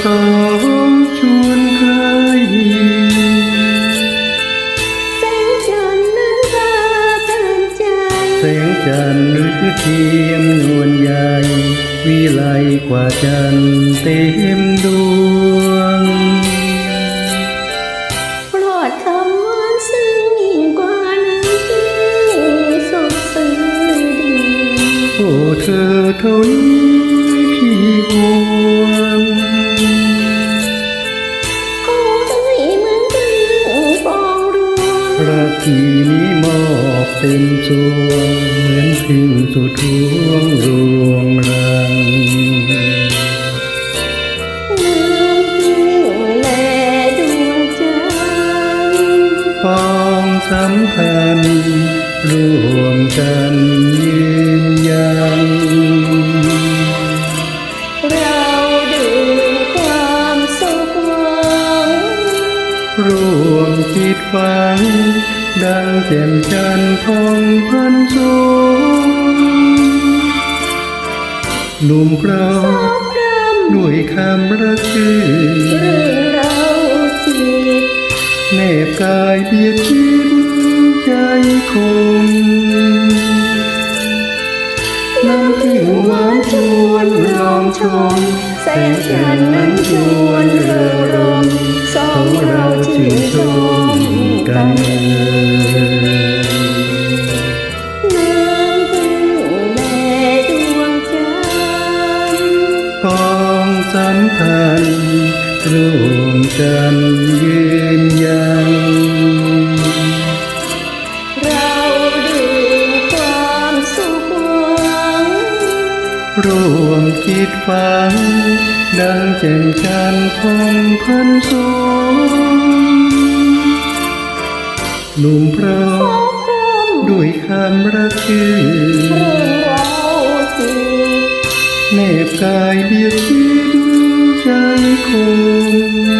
สองชวนใครแสงจันทร์นั้นพาเตือนใจแสงจันทร์หรือเทียมนวลใหญ่วิไลกว่าจันทร์เต็มดวงโปรดคำหวานซึ้งยิ่งกว่าน้ำที่สดซึ้ดีโอ้เธอเท่านี้ นี้มอบเต็มสวงเหมือนพิมพ์สุดทวงรวงรังน้ำพึ่งแลดวงจันทร์ปองสัมพันธ์รวมกันยืนยันเราดื่มความสุขหวังรวมคิดฝัง ดังแจ่มจันทองพันสูงหนุ่มเปล่าด้วยคำรักชื่อเราจิแนบกายเบียดชิดใจคงน้ำพึ่งหวานชวนลองชมแสงจันทร์นั้นชวนเริงรม ของเราชื่นชมกันน้ำพึ่งและดวงจันทร์ปองสัมพันธ์รวมกันยืนยัน รวมคิดฝัง ดังแจ่มจันทร์พองพันสูงหนุ่มเพราสอมด้วยคำรักชื่อเรื่องราจิตแนบกายเบียดชิดใจคง